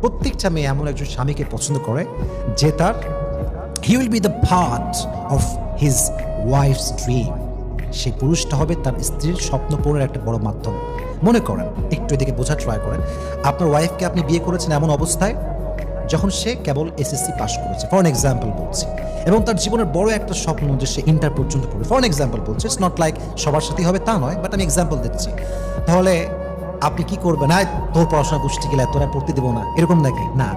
প্রত্যেকটা মেয়ে এমন একজন স্বামীকে পছন্দ করে যে তার he will be the part of his wife's dream সেই পুরুষটা হবে তার স্ত্রীর স্বপ্ন পূরণের একটা বড় মাধ্যম। মনে করেন, একটু এদিকে বোঝার ট্রাই করেন। আপনার ওয়াইফকে আপনি বিয়ে করেছেন এমন অবস্থায় যখন সে কেবল এসএসসি পাশ করেছে। ফর এক্সাম্পল বলছি। এবং তার জীবনের বড় একটা স্বপ্ন যে সে ইন্টার পর্যন্ত পড়বে। ফর এক্সাম্পল বলছে ইটস নট লাইক সবার সাথেই হবে তা নয় বাট আমি এক্সাম্পল দিচ্ছি। তাহলে আপনি কি করবেন? না তোর পড়াশোনা গোষ্ঠী গেলে তোরা পড়তে দেবো না। এরকম নাকি? না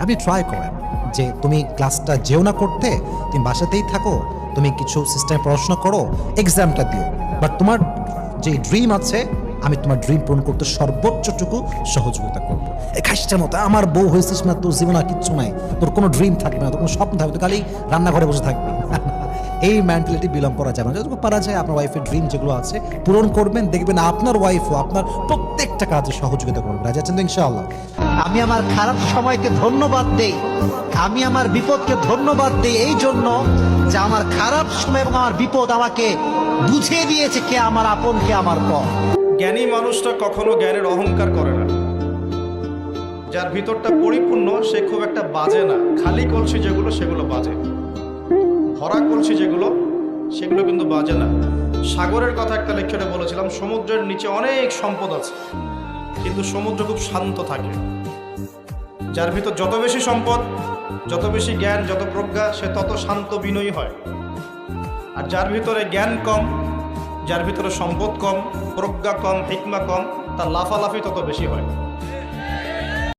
আপনি ট্রাই করেন যে তুমি ক্লাসটা যেও না করতে, তুমি বাসাতেই থাকো, তুমি কিছু সিস্টেমে পড়াশোনা করো এক্সামটা দিও। বাট তোমার যে ড্রিম আছে, আমি তোমার ড্রিম পূরণ করতে সর্বোচ্চটুকু সহযোগিতা করব। খাসটার মতো, আমার বউ হয়েছিস না, তোর জীবনে কিচ্ছু নাই। তোর কোনো ড্রিম থাকবে না, তোর কোনো স্বপ্ন থাকবে তো খালি রান্নাঘরে বসে থাকবে। এই মেন্টালিটি বিলং করা যাবে না। যতটুকু পারা যায় আপনার ওয়াইফের ড্রিম যেগুলো আছে পূরণ করবেন দেখবেন আপনার ওয়াইফও আপনার প্রত্যেকটা কাজে সহযোগিতা করবেন রাজা আছেন ইনশাআল্লাহ? আমি আমার খারাপ সময়কে ধন্যবাদ দেই। আমি আমার বিপদকে ধন্যবাদ দেই এই জন্য যে আমার খারাপ সময় এবং আমার বিপদ আমাকে বুঝিয়ে দিয়েছে কে আমার আপন কে আমার পর। জ্ঞানী মানুষটা কখনো জ্ঞানের অহংকার করে না। যার ভিতরটা পরিপূর্ণ সে খুব একটা বাজে না। খালি কলসি যেগুলো সেগুলো বাজে। ভরা কলসি যেগুলো, সেগুলো কিন্তু বাজে না। সাগরের কথা একটা লেকচারে বলেছিলাম, সমুদ্রের নিচে অনেক সম্পদ আছে, কিন্তু সমুদ্র খুব শান্ত থাকে। যার ভিতর যত বেশি সম্পদ, যত বেশি জ্ঞান, যত প্রজ্ঞা, সে তত শান্ত বিনয়ী হয়। আর যার ভিতরে জ্ঞান কম, যার ভিতরে সম্পদ কম, প্রজ্ঞা কম, হিকমা কম, তার লাফালাফি তত বেশি হয়।